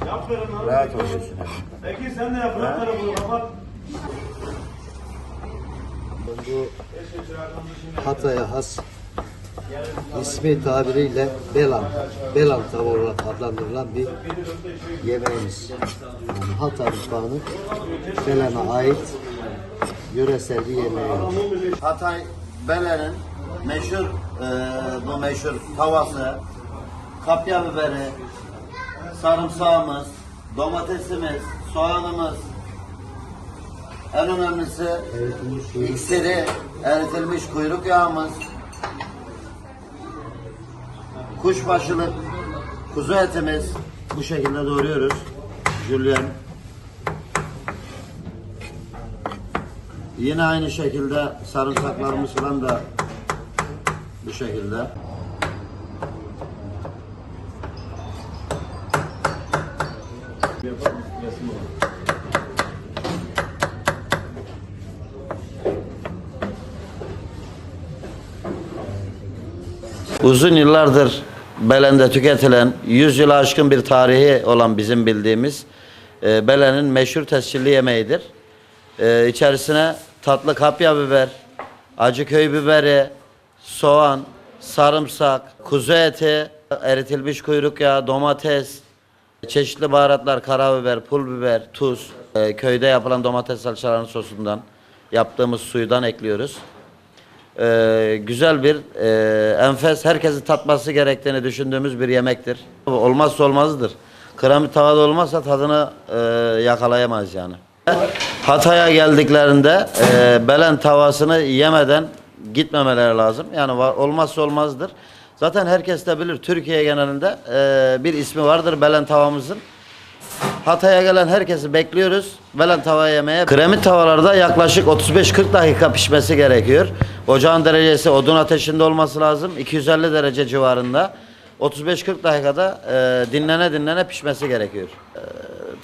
Aferin lan. Rahat oluyorsun. Bekir sen de yap. Rahat tarafını kapat. Bu Hatay'a has ismi tabiriyle belan, belan tavuğu olarak adlandırılan bir yemeğimiz. Yani Hatay mutfağının Belen'e ait yöresel bir yemeği. Hatay Bele'nin meşhur e, bu meşhur tavası, kapya biberi, sarımsağımız, domatesimiz, soğanımız, en önemlisi iksiri, eritilmiş kuyruk yağımız, kuşbaşılık, kuzu etimiz bu şekilde doğruyoruz. Julien. Yine aynı şekilde sarımsaklarımız falan da bu şekilde. Uzun yıllardır Belen'de tüketilen, 100 yılı aşkın bir tarihi olan bizim bildiğimiz e, Belen'in meşhur tescilli yemeğidir. E, içerisine tatlı kapya biber, acı köy biberi, soğan, sarımsak, kuzu eti, eritilmiş kuyruk yağı, domates, çeşitli baharatlar, karabiber, pul biber, tuz, e, köyde yapılan domates salçalarının sosundan yaptığımız suyudan ekliyoruz. Ee, güzel bir e, enfes herkesin tatması gerektiğini düşündüğümüz bir yemektir. Olmazsa olmazdır. Kremit tavada olmazsa tadını e, yakalayamayız yani. Hatay'a geldiklerinde e, belen tavasını yemeden gitmemeleri lazım. Yani var, olmazsa olmazdır. Zaten herkes de bilir Türkiye genelinde e, bir ismi vardır belen tavamızın. Hatay'a gelen herkesi bekliyoruz. Belen tava yemeye. Kremit tavalarda yaklaşık 35-40 dakika pişmesi gerekiyor. Ocağın derecesi odun ateşinde olması lazım. 250 derece civarında. 35-40 dakikada e, dinlene dinlene pişmesi gerekiyor. E,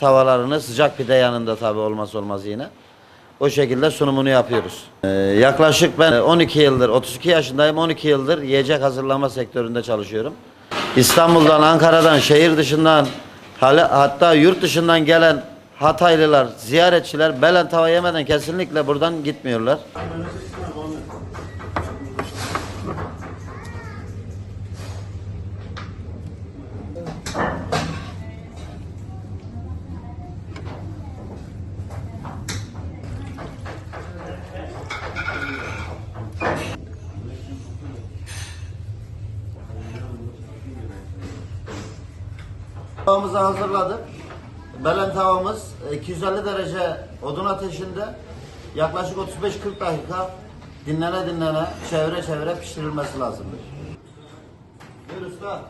tavalarını sıcak pide yanında tabi olmaz olmaz yine. O şekilde sunumunu yapıyoruz. E, yaklaşık ben 12 yıldır, 32 yaşındayım, 12 yıldır yiyecek hazırlama sektöründe çalışıyorum. İstanbul'dan, Ankara'dan, şehir dışından, hatta yurt dışından gelen Hataylılar, ziyaretçiler belen tava yemeden kesinlikle buradan gitmiyorlar. Tavamızı hazırladık. Belen tavamız e, 250 derece odun ateşinde yaklaşık 35-40 dakika dinlene dinlene çevre çevre pişirilmesi lazımdır. Buyur usta.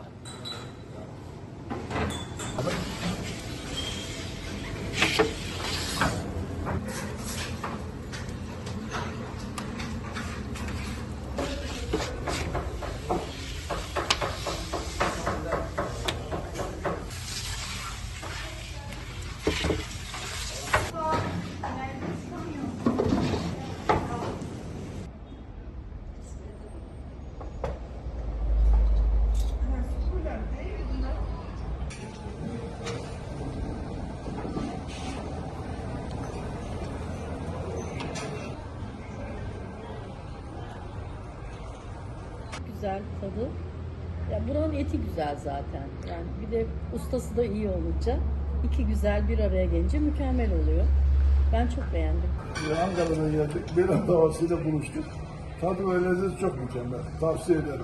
Güzel tadı. Ya buranın eti güzel zaten. Yani bir de ustası da iyi olunca iki güzel bir araya gelince mükemmel oluyor. Ben çok beğendim. Ankara'dan geldik. Bir an davasıyla buluştuk. Tadı ve lezzeti çok mükemmel. Tavsiye ederim.